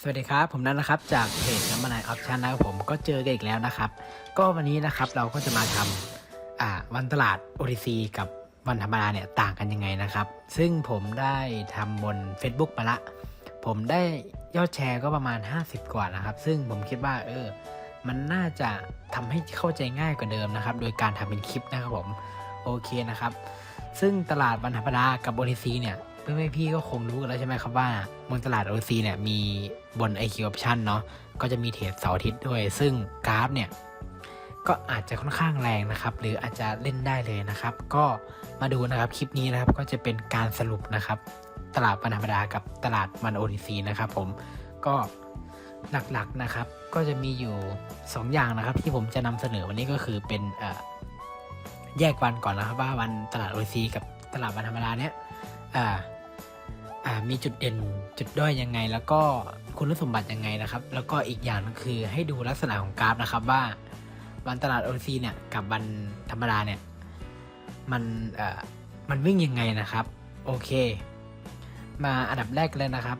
สวัสดีครับ ผมนัทนะครับ จากเพจน้ำมันายออปชันนะครับผมก็เจอกันอีกแล้วนะครับ ก็วันนี้นะครับเราก็จะมาทำอ่าวันตลาด OTC กับวันธรรมดาเนี่ยต่างกันยังไงนะครับ ซึ่งผมได้ทำบน Facebook มาละ ผมได้ยอดแชร์ก็ประมาณ 50 กว่านะครับ ซึ่งผมคิดว่าเออ มันน่าจะทำให้เข้าใจง่ายกว่าเดิมนะครับ โดยการทำเป็นคลิปนะครับผม โอเคนะครับ ซึ่งตลาดวันธรรมดากับ OTC เนี่ย เพื่อนๆพี่ก็คงรู้กันแล้วใช่ไหมครับว่าบนตลาด OC เนี่ยมีบน IQ Option เนาะก็จะมีเทรดเสาร์อาทิตย์ด้วย ซึ่งกราฟเนี่ยก็อาจจะค่อนข้างแรงนะครับ หรืออาจจะเล่นได้เลยนะครับ ก็มาดูนะครับคลิปนี้นะครับก็จะเป็นการสรุปนะครับ ตลาดวันธรรมดากับตลาดวัน OTC นะครับผมก็หลักๆนะครับ ก็จะมีอยู่ 2 อย่างนะครับ ที่ผมจะนำเสนอวันนี้ก็คือเป็นแยกวันก่อนนะครับว่าวันตลาด OTC กับตลาดวันธรรมดาเนี้ยอ่า มีจุดเด่นจุดด้อยยังไง แล้วก็คุณสมบัติยังไงนะครับ แล้วก็อีกอย่างนึงคือให้ดูลักษณะของกราฟนะครับว่าวันตลาด OTC เนี่ยกับวันธรรมดาเนี่ยมันเอ่อมันวิ่งยังไงนะครับ โอเค มาอันดับแรกเลยนะครับ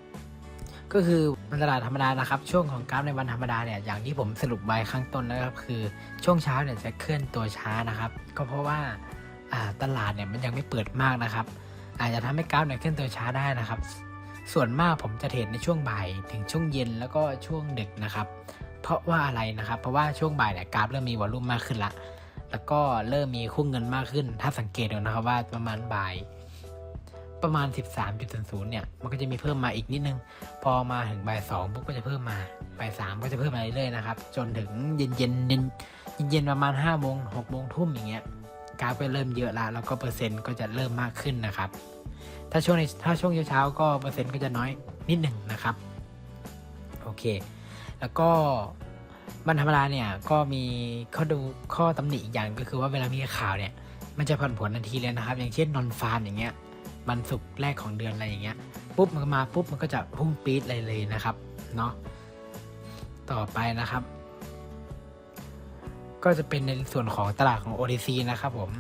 ก็คือวันตลาดธรรมดานะครับ ช่วงของกราฟในวันธรรมดาเนี่ยอย่างที่ผมสรุปไว้ข้างต้นนะครับ คือช่วงเช้าเนี่ยจะเคลื่อนตัวช้านะครับ ก็เพราะว่าตลาดเนี่ยมันยังไม่เปิดมากนะครับ อาจจะทำให้กราฟเนี่ยเคลื่อนตัวช้าได้นะครับ ส่วนมากผมจะเทรดในช่วงบ่ายถึงช่วงเย็นแล้วก็ช่วงดึกนะครับ เพราะว่าอะไรนะครับ เพราะว่าช่วงบ่ายเนี่ยกราฟเริ่มมีวอลลุ่มมากขึ้นละ แล้วก็เริ่มมีคู่เงินมากขึ้น ถ้าสังเกตดูนะครับว่าประมาณบ่ายประมาณ 13.00 เนี่ย มันก็จะมีเพิ่มมาอีกนิดนึง พอมาถึงบ่ายสองปุ๊บก็จะเพิ่มมา บ่ายสามก็จะเพิ่มมาเรื่อยๆนะครับ จนถึงเย็นเย็นเย็นเย็นๆประมาณ5้าโมงหกโมงทุ่มอย่างเงี้ย กราฟก็เริ่มเยอะละแล้วก็เปอร์เซ็นต์ก็จะเริ่มมากขึ้นนะครับ ถ้าช่วงในถ้าช่วงเช้าก็เปอร์เซ็นต์ก็จะน้อยนิดหนึ่งนะครับโอเค แล้วก็วันธรรมดาเนี่ยก็มีข้อดูข้อตำหนิอีกอย่างก็คือว่าเวลามีข่าวเนี่ยมันจะผันผวนทันทีเลยนะครับ อย่างเช่นนอนฟาร์มอย่างเงี้ยวันศุกร์แรกของเดือนอะไรอย่างเงี้ยปุ๊บมันมาปุ๊บมันก็จะพุ่งปี๊ดเลยเลยนะครับเนาะต่อไปนะครับ ก็จะเป็นในส่วนของตลาดของ OTC นะครับผม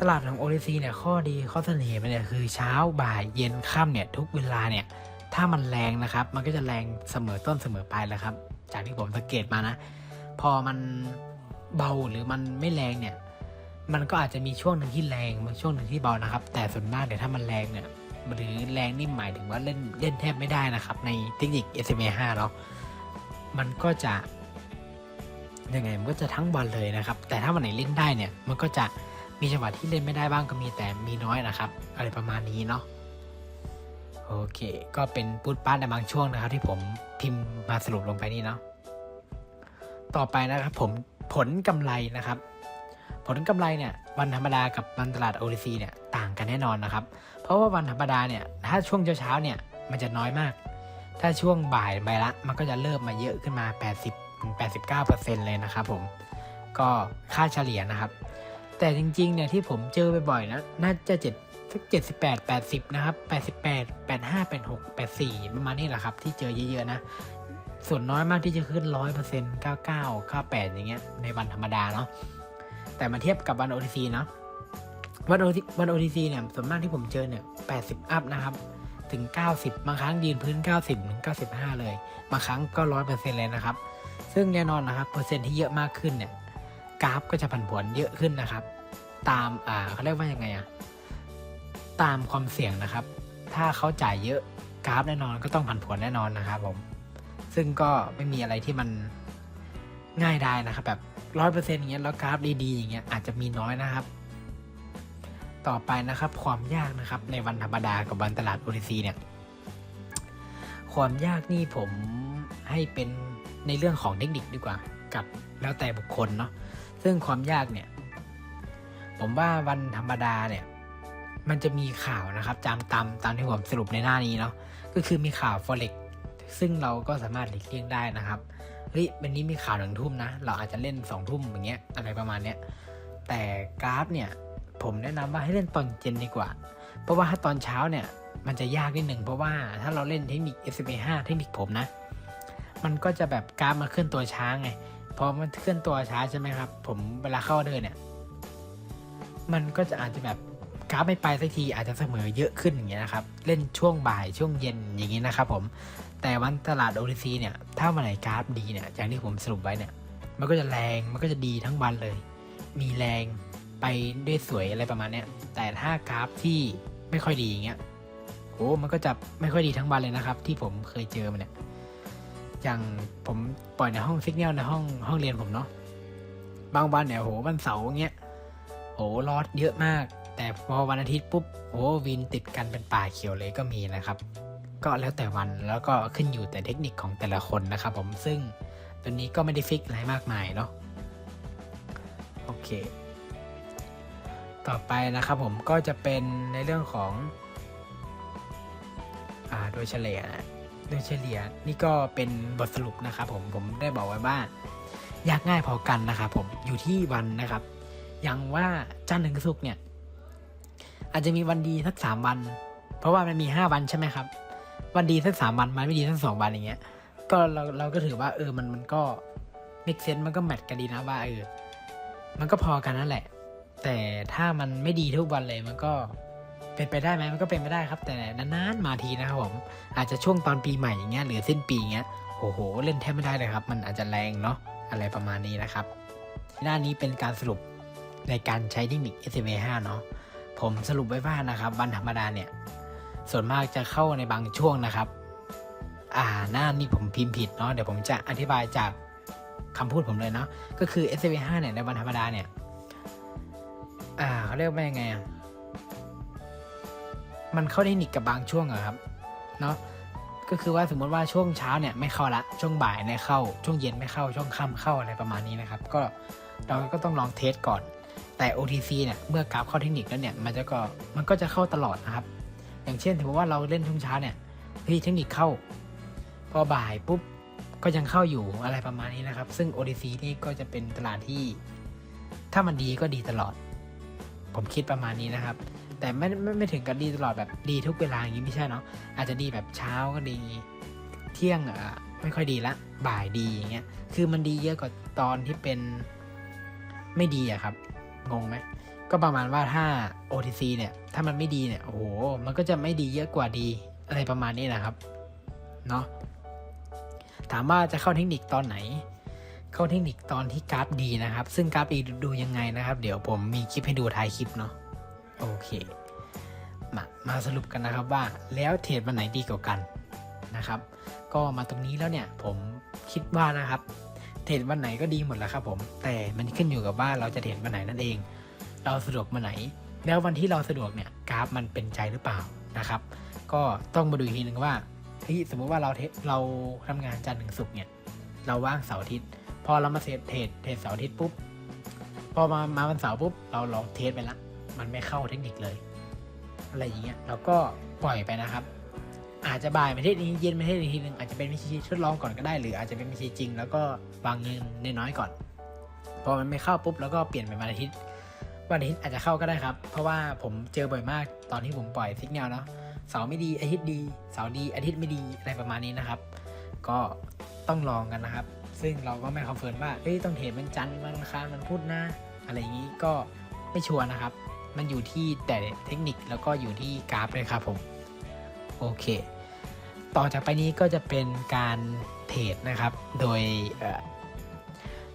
ตลาดของ OTC เนี่ยข้อดีข้อเสน่ห์มันเนี่ยคือเช้าบ่ายเย็นค่ำเนี่ยทุกเวลาเนี่ยถ้ามันแรงนะครับ มันก็จะแรงเสมอต้นเสมอปลายแหละครับ จากที่ผมสังเกตมานะ พอมันเบาหรือมันไม่แรงเนี่ยมันก็อาจจะมีช่วงหนึ่งที่แรงบางช่วงหนึ่งที่เบานะครับ แต่ส่วนมากเนี่ยถ้ามันแรงเนี่ยหรือแรงนี่หมายถึงว่าเล่นเล่นแทบไม่ได้นะครับ ในเทคนิค SMA 5เนาะมันก็จะ ยังไงมันก็จะทั้งวันเลยนะครับ แต่ถ้าวันไหนเล่นได้เนี่ย มันก็จะมีจังหวะที่เล่นไม่ได้บ้างก็มีแต่มีน้อยนะครับ อะไรประมาณนี้เนาะโอเค ก็เป็นพูดป้าในบางช่วงนะครับ ที่ผมพิมพ์มาสรุปลงไปนี่เนาะต่อไปนะครับผมผลกำไรนะครับ ผลกำไรเนี่ยวันธรรมดากับวันตลาด OTC เนี่ยต่างกันแน่นอนนะครับ เพราะว่าวันธรรมดาเนี่ยถ้าช่วงเช้าเนี่ยมันจะน้อยมาก ถ้าช่วงบ่ายไปละ มันก็จะเริ่มมาเยอะขึ้นมา 80 89%เลยนะครับผมก็ค่าเฉลี่ยนะครับ แต่จริงๆเนี่ยที่ผมเจอบ่อยๆนะน่าจะเจ็ดสักเจ็ดสิบแปดแปดสิบนะครับแปดสิบแปดแปดห้าแปดหกแปดสี่ประมาณนี้แหละครับ ที่เจอเยอะๆนะ ส่วนน้อยมากที่จะขึ้นร้อยเปอร์เซ็นต์เก้าเก้าเก้าแปดอย่างเงี้ยในวันธรรมดาเนาะแต่มาเทียบกับวัน OTC เนาะวัน OTC วัน OTC เนี่ยส่วนมากที่ผมเจอเนี่ย 80 อัพนะครับ ถึง 90 บางครั้งยืนพื้น 90ถึง95 เลย บางครั้งก็ 100%เลยนะครับ ซึ่งแน่นอนนะครับเปอร์เซ็นต์ที่เยอะมากขึ้นเนี่ยกราฟก็จะผันผวนเยอะขึ้นนะครับ ตามอ่าเขาเรียกว่ายังไงอะตามความเสี่ยงนะครับ ถ้าเขาจ่ายเยอะกราฟแน่นอนก็ต้องผันผวนแน่นอนนะครับผมซึ่งก็ไม่มีอะไรที่มันง่ายได้นะครับ แบบร้อยเปอร์เซ็นต์อย่างเงี้ยแล้วกราฟดีๆอย่างเงี้ยอาจจะมีน้อยนะครับ ต่อไปนะครับ ความยากนะครับ ในวันธรรมดากับวันตลาด OTC เนี่ย ความยากนี่ผมให้เป็น ในเรื่องของเทคนิคดีกว่า กับแล้วแต่บุคคลเนาะซึ่งความยากเนี่ย ผมว่าวันธรรมดาเนี่ย มันจะมีข่าวนะครับตามตามตามที่ผมสรุปในหน้านี้เนาะก็คือมีข่าว forex ซึ่งเราก็สามารถหลีกเลี่ยงได้นะครับเฮ้ยวันนี้มีข่าวหนึ่งทุ่มนะ เราอาจจะเล่นสองทุ่มอย่างเงี้ยอะไรประมาณเนี้ยแต่กราฟเนี่ยผมแนะนำว่าให้เล่นตอนเย็นดีกว่า เพราะว่าถ้าตอนเช้าเนี่ยมันจะยากนิดหนึ่งเพราะว่าถ้าเราเล่นเทคนิค SMA 5เทคนิคผมนะ มันก็จะแบบกราฟมาเคลื่อนตัวช้าไงพอมันเคลื่อนตัวช้าใช่ไหมครับ ผมเวลาเข้าเดินเนี่ย มันก็จะอาจจะแบบกราฟไม่ไปสักทีอาจจะเสมอเยอะขึ้นอย่างเงี้ยนะครับ เล่นช่วงบ่ายช่วงเย็นอย่างงี้นะครับ ผม แต่วันตลาด OTC เนี่ย ถ้าวันไหนกราฟดีเนี่ยอย่างที่ผมสรุปไว้เนี่ย มันก็จะแรงมันก็จะดีทั้งวันเลย มีแรงไปด้วยสวยอะไรประมาณเนี้ย แต่ถ้ากราฟที่ไม่ค่อยดีอย่างเงี้ยโอ้มันก็จะไม่ค่อยดีทั้งวันเลยนะครับ ที่ผมเคยเจอมันเนี่ย อย่างผมปล่อยในห้องซิกเนลในห้องห้องเรียนผมเนาะบางวันเนี่ยโหวันเสาร์เงี้ยโหลอดเยอะมาก แต่พอวันอาทิตย์ปุ๊บโหวินติดกันเป็นป่าเขียวเลยก็มีนะครับ ก็แล้วแต่วันแล้วก็ขึ้นอยู่แต่เทคนิคของแต่ละคนนะครับผมซึ่งตัวนี้ก็ไม่ได้ฟิกอะไรมากมายเนาะโอเค ต่อไปนะครับผมก็จะเป็นในเรื่องของ อ่าโดยเฉลี่ยนะ โดยเฉลี่ยนี่ก็เป็นบทสรุปนะครับผมผมได้บอกไว้ว่ายากง่ายพอกันนะครับผมอยู่ที่วันนะครับอย่างว่าจันทร์ถึงศุกร์เนี่ย อาจจะมีวันดีสักสามวัน เพราะว่ามันมีห้าวันใช่ไหมครับ วันดีสักสามวันมันไม่ดีสักสองวันอย่างเงี้ย ก็เราเราก็ถือว่า เออมันมันก็เมกเซนมันก็แมทกันดีนะว่าเออมันก็พอกันนั่นแหละ แต่ถ้ามันไม่ดีทุกวันเลยมันก็ เป็นไปได้ไหมมันก็เป็นไปได้ครับ แต่นานๆมาทีนะครับผม อาจจะช่วงตอนปีใหม่อย่างเงี้ยหรือสิ้นปีอย่างเงี้ยโอ้โห เล่นแทบไม่ได้เลยครับ มันอาจจะแรงเนาะอะไรประมาณนี้นะครับ หน้านี้เป็นการสรุปในการใช้เทคนิค s m a 5เนาะผมสรุปไว้ว่านะครับวันธรรมดาเนี่ย ส่วนมากจะเข้าในบางช่วงนะครับ อ่าหน้านี่ผมพิมพ์ผิดเนาะเดี๋ยวผมจะอธิบายจากคำพูดผมเลยเนาะก็คือ s m a 5เนี่ยในวันธรรมดาเนี่ย อ่าเขาเรียกว่ายังไงอะ มันเข้าเทคนิคกับบางช่วงอะครับเนาะก็คือว่าสมมติว่าช่วงเช้าเนี่ยไม่เข้าละช่วงบ่ายเนี่ยเข้า ช่วงเย็นไม่เข้าช่วงค่ำเข้าอะไรประมาณนี้นะครับ ก็เราก็ต้องลองเทสก่อน แต่ OTC เนี่ยเมื่อกราฟเข้าเทคนิคแล้วเนี่ยมันจะก็มันก็จะเข้าตลอดนะครับ อย่างเช่นถือว่าเราเล่นช่วงเช้าเนี่ยเฮ้ยเทคนิคเข้า พอบ่ายปุ๊บก็ยังเข้าอยู่อะไรประมาณนี้นะครับ ซึ่ง OTC นี่ก็จะเป็นตลาดที่ ถ้ามันดีก็ดีตลอด ผมคิดประมาณนี้นะครับ แต่ไม่ไม่ไม่ถึงกับดีตลอดแบบดีทุกเวลาอย่างนี้ไม่ใช่เนาะอาจจะดีแบบเช้าก็ดี เที่ยงอะไม่ค่อยดีละบ่ายดีอย่างเงี้ยคือมันดีเยอะกว่าตอนที่เป็นไม่ดีอะครับงงไหมก็ประมาณว่าถ้า OTC เนี่ยถ้ามันไม่ดีเนี่ยโอ้โหมันก็จะไม่ดีเยอะกว่าดีอะไรประมาณนี้นะครับเนาะถามว่าจะเข้าเทคนิคตอนไหน เข้าเทคนิคตอนที่กราฟดีนะครับ ซึ่งกราฟดีดูยังไงนะครับ เดี๋ยวผมมีคลิปให้ดูท้ายคลิปเนาะ โอเค มามาสรุปกันนะครับว่าแล้วเทรดวันไหนดีกว่ากันนะครับ ก็มาตรงนี้แล้วเนี่ยผมคิดว่านะครับ เทรดวันไหนก็ดีหมดแหละครับผมแต่มันขึ้นอยู่กับว่าเราจะเทรดวันไหนนั่นเอง เราสะดวกวันไหน แล้ววันที่เราสะดวกเนี่ยกราฟมันเป็นใจหรือเปล่านะครับ ก็ต้องมาดูทีหนึ่งว่าเฮ้ยสมมุติว่าเราเทรดเราทำงานจันทร์ถึงศุกร์เนี่ยเราว่างเสาร์อาทิตย์พอเรามาเทรดเทรดเทรดเสาร์อาทิตย์ปุ๊บพอมามาวันเสาร์ปุ๊บเราลองเทสไปละ มันไม่เข้าเทคนิคเลย อะไรอย่างเงี้ยเราก็ปล่อยไปนะครับ อาจจะบ่ายไปเทศนี้เย็นไปเทศอีกทีหนึ่งอาจจะเป็นวิธีทดลองก่อนก็ได้ หรืออาจจะเป็นวิธีจริง แล้วก็วางเงินน้อยๆก่อนพอมันไม่เข้าปุ๊บแล้วก็เปลี่ยนเป็นวันอาทิตย์วันอาทิตย์อาจจะเข้าก็ได้ครับ เพราะว่าผมเจอบ่อยมากตอนที่ผมปล่อยสิกแนลเนาะเสาร์ไม่ดีอาทิตย์ดีเสาร์ดีอาทิตย์ไม่ดีอะไรประมาณนี้นะครับ ก็ต้องลองกันนะครับ ซึ่งเราก็ไม่คอนเฟิร์มว่าเอ้ยต้องเทรดมันจันทร์มันคารมันพุธนะ อะไรอย่างนี้ก็ไม่ชัวร์นะครับ มันอยู่ที่แต่เทคนิคแล้วก็อยู่ที่กราฟเลยครับผม โอเค ต่อจากไปนี้ก็จะเป็นการเทรดนะครับ โดย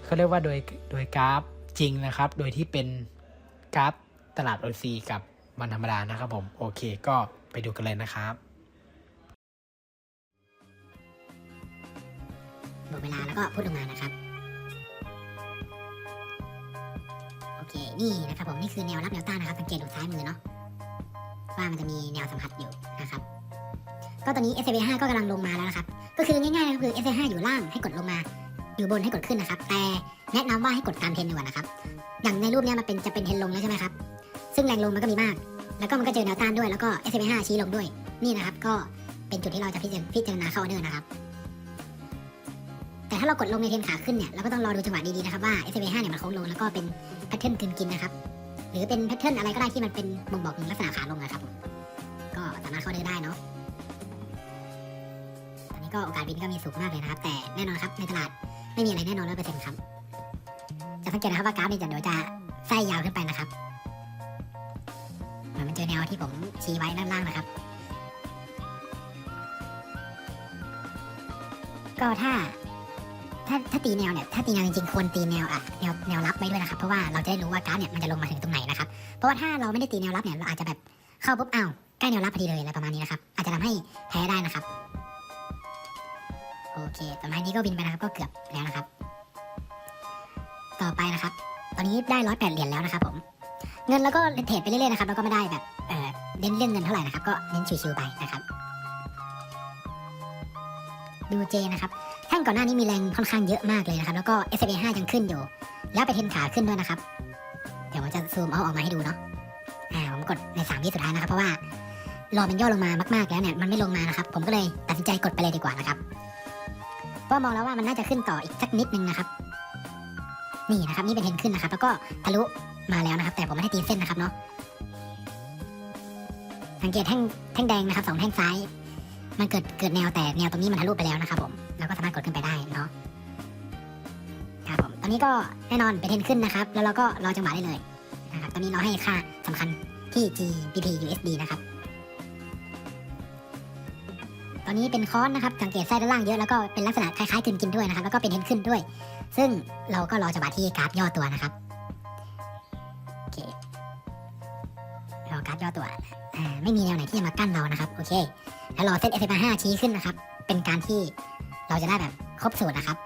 เขาเรียกว่าโดยโดยกราฟจริงนะครับ โดยที่เป็นกราฟตลาด OC กับวันธรรมดานะครับผม โอเค ก็ไปดูกันเลยนะครับบอกเวลาแล้วก็พูดออกมานะครับ เคนี่นะครับผมนี่คือแนวรับแนวต้านนะครับสังเกตดูซ้ายมือเนาะว่ามันจะมีแนวสัมผัสอยู่นะครับ ก็ตอนนี้ s อ5ก็กำลังลงมาแล้วนะครับ ก็คือง่ายๆนะคือ s อ5อยู่ล่างให้กดลงมา อยู่บนให้กดขึ้นนะครับ แต่แนะนำว่าให้กดตามเทรนดีกว่านะครับ อย่างในรูปเนี้ยมันเป็นจะเป็นเทรนลงแล้วใช่ไหมครับ ซึ่งแรงลงมันก็มีมาก แล้วก็มันก็เจอแนวต้านด้วย แล้วก็ s อ5ชี้ลงด้วย นี่นะครับ ก็เป็นจุดที่เราจะพิจารณาเข้าออเดอร์นะครับ ถ้าเรากดลงในเทรนขาขึ้นเนี่ยเราก็ต้องรอดูจังหวะดีๆนะครับว่า s อ5เนี่ยมันโค้งลงแล้วก็เป็นแพทเทิร์นกลืนกินนะครับ หรือเป็นแพทเทิร์นอะไรก็ได้ที่มันเป็นบ่งบอกถึงลักษณะขาลงนะครับผมก็สามารถเข้าออเดอร์ได้เนาะตอนนี้ก็โอกาสบินก็มีสูงมากเลยนะครับ แต่แน่นอนครับในตลาดไม่มีอะไรแน่นอนร้อยเปอร์เซ็นต์ครับจะสังเกตนะครับว่ากราฟนี่จะเดี๋ยวจะไส้ยาวขึ้นไปนะครับเหมือนมันเจอแนวที่ผมชี้ไว้ด้านล่างนะครับ ก็ถ้า ถ้าถ้าตีแนวเนี่ยถ้าตีแนวจริงๆควรตีแนวอะแนวแนวรับไว้ด้วยนะครับเพราะว่าเราจะได้รู้ว่ากราฟเนี่ยมันจะลงมาถึงตรงไหนนะครับเพราะว่าถ้าเราไม่ได้ตีแนวรับเนี่ยเราอาจจะแบบเข้าปุ๊บอ้าวใกล้แนวรับพอดีเลยอะไรประมาณนี้นะครับอาจจะทำให้แพ้ได้นะครับโอเคต่อมานี้ก็บินไปนะครับก็เกือบแล้วนะครับ ต่อไปนะครับ ตอนนี้ได้ร้อยแปดเหรียญแล้วนะครับผม เงินแล้วก็เทรดไปเรื่อยๆนะครับแล้วก็ไม่ได้แบบเออเน้นเรื่องเงินเท่าไหร่นะครับ ก็เน้นชิวๆไปนะครับ ดูเจนะครับ แท่งก่อนหน้านี้มีแรงค่อนข้างเยอะมากเลยนะครับ แล้วก็ s อ a 5ยังขึ้นอยู่ แล้วไปเทนขาขึ้นด้วยนะครับ เดี๋ยวผมจะซูมเอาออกมาให้ดูเนาะอ่าผมกดในสามวิสุดท้ายนะครับ เพราะว่ารอมันย่อลงมามากๆแล้วเนี่ยมันไม่ลงมานะครับ ผมก็เลยตัดสินใจกดไปเลยดีกว่านะครับเพราะมองแล้วว่ามันน่าจะขึ้นต่ออีกสักนิดนึงนะครับ นี่นะครับนี่เป็นเทนขึ้นนะครับ แล้วก็ทะลุมาแล้วนะครับ แต่ผมไม่ได้ตีเส้นนะครับเนาะสังเกตแท่งแท่งแดงนะครับสองแท่งซ้าย มันเกิดเกิดแนวแต่แนวตรงนี้มันทะลุไปแล้วนะครับผมเราก็สามารถกดขึ้นไปได้เนาะครับผมตอนนี้ก็แน่นอนเป็นเทนขึ้นนะครับ แล้วเราก็รอจังหวะได้เลยนะครับตอนนี้เราให้ค่าสำคัญที่ GBP USD นะครับ ตอนนี้เป็นคอนนะครับสังเกตไส้ด้านล่างเยอะแล้วก็เป็นลักษณะคล้ายๆกึ่งกินด้วยนะครับ แล้วก็เป็นเทนขึ้นด้วย ซึ่งเราก็รอจังหวะที่กราฟย่อตัวนะครับโอเครอกราฟย่อตัว ไม่มีแนวไหนที่จะมากั้นเรานะครับโอเค แล้วรอเซต s อ5ชี้ขึ้นนะครับ เป็นการที่เราจะได้แบบครบสูตรนะครับ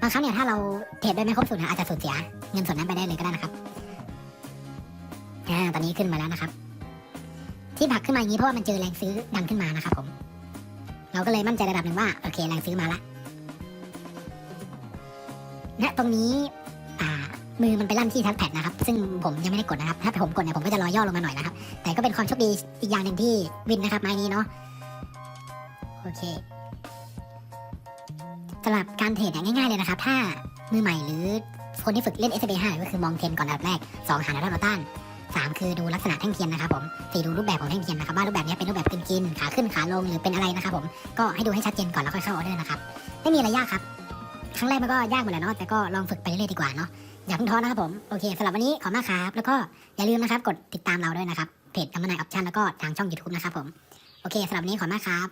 บางครั้งเนี่ยถ้าเราเทรดได้ไม่ครบสูตรนะอาจจะสูญเสียเงินส่วนนั้นไปได้เลยก็ได้นะครับอ่าตอนนี้ขึ้นมาแล้วนะครับ ที่ผักขึ้นมาอย่างนี้เพราะว่ามันเจอแรงซื้อดังขึ้นมานะครับ ผม เราก็เลยมั่นใจระดับหนึ่งว่าโอเคแรงซื้อมาละณตรงนี้ มือมันไปลั่นที่ทัชแพดนะครับ ซึ่งผมยังไม่ได้กดนะครับ ถ้าผมกดเนี่ยผมก็จะรอย่อลงมาหน่อยนะครับ แต่ก็เป็นความโชคดีอีกอย่างหนึ่งที่วินนะครับไม้นี้เนาะ โอเคสำหรับการเทรดเนี่ยง่ายๆเลยนะครับ ถ้ามือใหม่หรือคนที่ฝึกเล่น s b 5ก็คือมองเทรนก่อนอันดับแรก 2 หาแนวต้านแนวต้าน 3 คือดูลักษณะแท่งเทียนนะครับผมสี่ดูรูปแบบของแท่งเทียนนะครับว่ารูปแบบนี้เป็นรูปแบบกินกินๆขาขึ้นขาลงหรือเป็นอะไรนะครับผมก็ให้ดูให้ชัดเจนก่อนแล้วค่อยเข้าออเดอร์นะครับไม่มีอะไรยากครับครั้งแรกมันก็ยากหมดแหละเนาะแต่ก็ลองฝึกไปเรื่อยๆดีกว่าเนาะ อย่าเพิ่งท้อนะครับผม โอเคสำหรับวันนี้ขอมากครับ แล้วก็อย่าลืมนะครับ กดติดตามเราด้วยนะครับ เพจกัมมานายออปชั่นแล้วก็ทางช่อง YouTube นะครับผม โอเคสำหรับวันนี้ขอมากครับ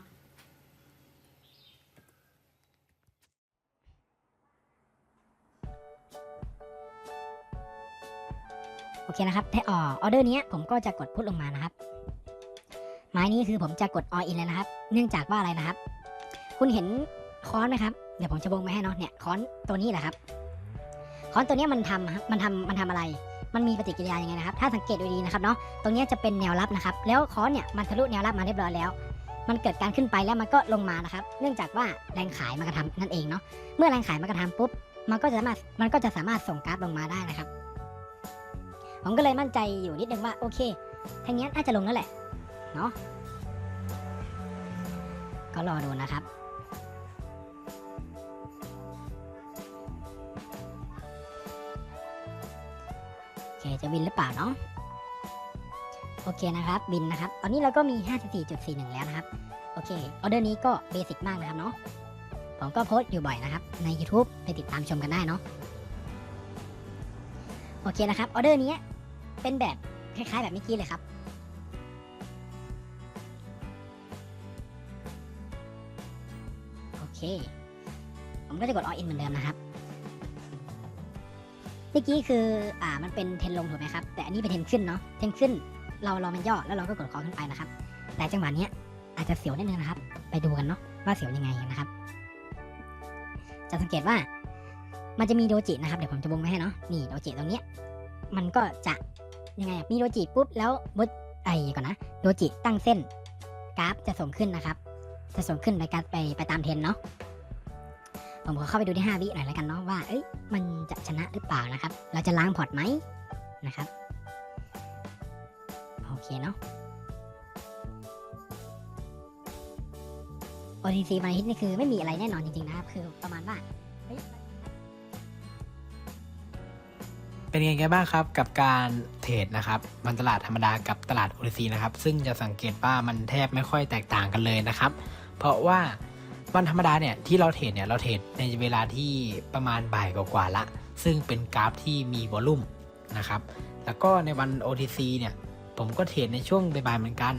โอเคนะครับถ้าออออเดอร์นี้ผมก็จะกดพุทลงมานะครับ ไม้นี้คือผมจะกด all in เลยนะครับ เนื่องจากว่าอะไรนะครับ คุณเห็นค้อนไหมครับ เดี๋ยวผมจะวงไว้ให้เนาะเนี่ยค้อนตัวนี้แหละครับ ค้อนตัวนี้มันทำมันทำมันทำอะไร มันมีปฏิกิริยายังไงนะครับ ถ้าสังเกตดูดีนะครับเนาะ ตรงนี้จะเป็นแนวรับนะครับ แล้วค้อนเนี่ยมันทะลุแนวรับมาเรียบร้อยแล้ว มันเกิดการขึ้นไปแล้วมันก็ลงมานะครับ เนื่องจากว่าแรงขายมันกระทำนั่นเองเนาะ เมื่อแรงขายมันกระทำปุ๊บ มันก็จะสามารถ มันก็จะสามารถส่งกราฟลงมาได้นะครับ ผมก็เลยมั่นใจอยู่นิดนึงว่าโอเคทางนี้น่าจะลงแล้วแหละ เนาะ ก็รอดูนะครับ เคจะบินหรือเปล่าเนาะโอเคนะครับบินนะครับ ตอนนี้เราก็มี 54.41 แล้วนะครับ โอเคออเดอร์นี้ก็เบสิกมากนะครับเนาะผมก็โพสต์อยู่บ่อยนะครับ ใน YouTube ไปติดตามชมกันได้เนาะโอเคนะครับออเดอร์นี้เป็นแบบคล้ายๆ แบบเมื่อกี้เลยครับโอเค ผมก็จะกด all in เหมือนเดิมนะครับ เมื่อกี้คืออ่ามันเป็นเทนลงถูกไหมครับ แต่อันนี้เป็นเทนขึ้นเนาะ เทนขึ้น เราเรามันย่อแล้วเราก็กดคอขึ้นไปนะครับ แต่จังหวะเนี้ยอาจจะเสียวนิดนึงนะครับ ไปดูกันเนาะว่าเสียวยังไงนะครับ จะสังเกตว่ามันจะมีโดจินะครับ เดี๋ยวผมจะวงไว้ให้เนาะ นี่โดจิตรงเนี้ย มันก็จะยังไงอะมีโดจิปุ๊บแล้วบดไอก่อนนะ โดจิตั้งเส้น กราฟจะส่งขึ้นนะครับ จะส่งขึ้นไปการไปไปตามเทนเนาะ ผมขอเข้าไปดูที่5วิหน่อยแล้วกันเนาะว่าเอ้ยมันจะชนะหรือเปล่านะครับ เราจะล้างพอร์ตไหมนะครับโอเคเนาะ OTC วันอาทิตนี่คือไม่มีอะไรแน่นอนจริงๆนะครับ คือประมาณว่าเป็นยังไงบ้างครับกับการเทรดนะครับมันตลาดธรรมดากับตลาด OTC นะครับ ซึ่งจะสังเกตว่ามันแทบไม่ค่อยแตกต่างกันเลยนะครับ เพราะว่า วันธรรมดาเนี่ยที่เราเทรดเนี่ยเราเทรดในเวลาที่ประมาณบ่ายกว่าๆละ ซึ่งเป็นกราฟที่มีวอลลุ่มนะครับ แล้วก็ในวัน OTC เนี่ยผมก็เทรดในช่วงบ่ายๆเหมือนกัน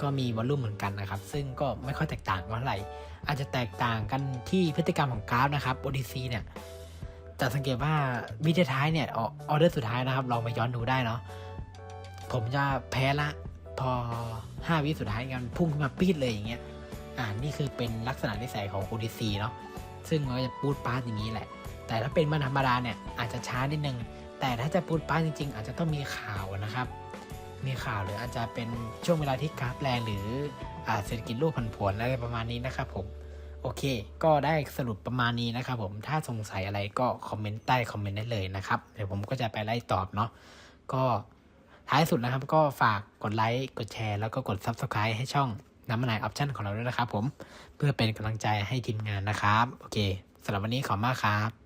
ก็มีวอลลุ่มเหมือนกันนะครับ ซึ่งก็ไม่ค่อยแตกต่างกันเท่าไหร่ อาจจะแตกต่างกันที่พฤติกรรมของกราฟนะครับ ODC เนี่ยจะสังเกตว่าวิดีท้ายเนี่ยออเดอร์สุดท้ายนะครับลองมาย้อนดูได้เนาะผมจะแพ้ละพอ 5 วิสุดท้ายกันพุ่งขึ้นมาปีดเลยอย่างเงี้ย อ่านี่คือเป็นลักษณะนิสัยของ ODC เนาะซึ่งมันก็จะปูดปาดอย่างนี้แหละ แต่ถ้าเป็นมันธรรมดาเนี่ยอาจจะช้านิดนึง แต่ถ้าจะปูดปาดจริง ๆ อาจจะต้องมีข่าวนะครับ มีข่าวหรืออาจจะเป็นช่วงเวลาที่กราฟแรงหรืออเศรษฐกิจโลกผันผวนอะไรประมาณนี้นะครับผมโอเค ก็ได้สรุปประมาณนี้นะครับผม ถ้าสงสัยอะไรก็คอมเมนต์ใต้คอมเมนต์ได้เลยนะครับ เดี๋ยวผมก็จะไปไล่ตอบเนาะ ก็ท้ายสุดนะครับก็ฝากกดไลค์ กดแชร์ แล้วก็กด Subscribe ให้ช่อง น้ำมันไหนออปชั่นของเราด้วยนะครับผม เพื่อเป็นกำลังใจให้ทีมงานนะครับ โอเคสำหรับวันนี้ขอบคุณมากครับ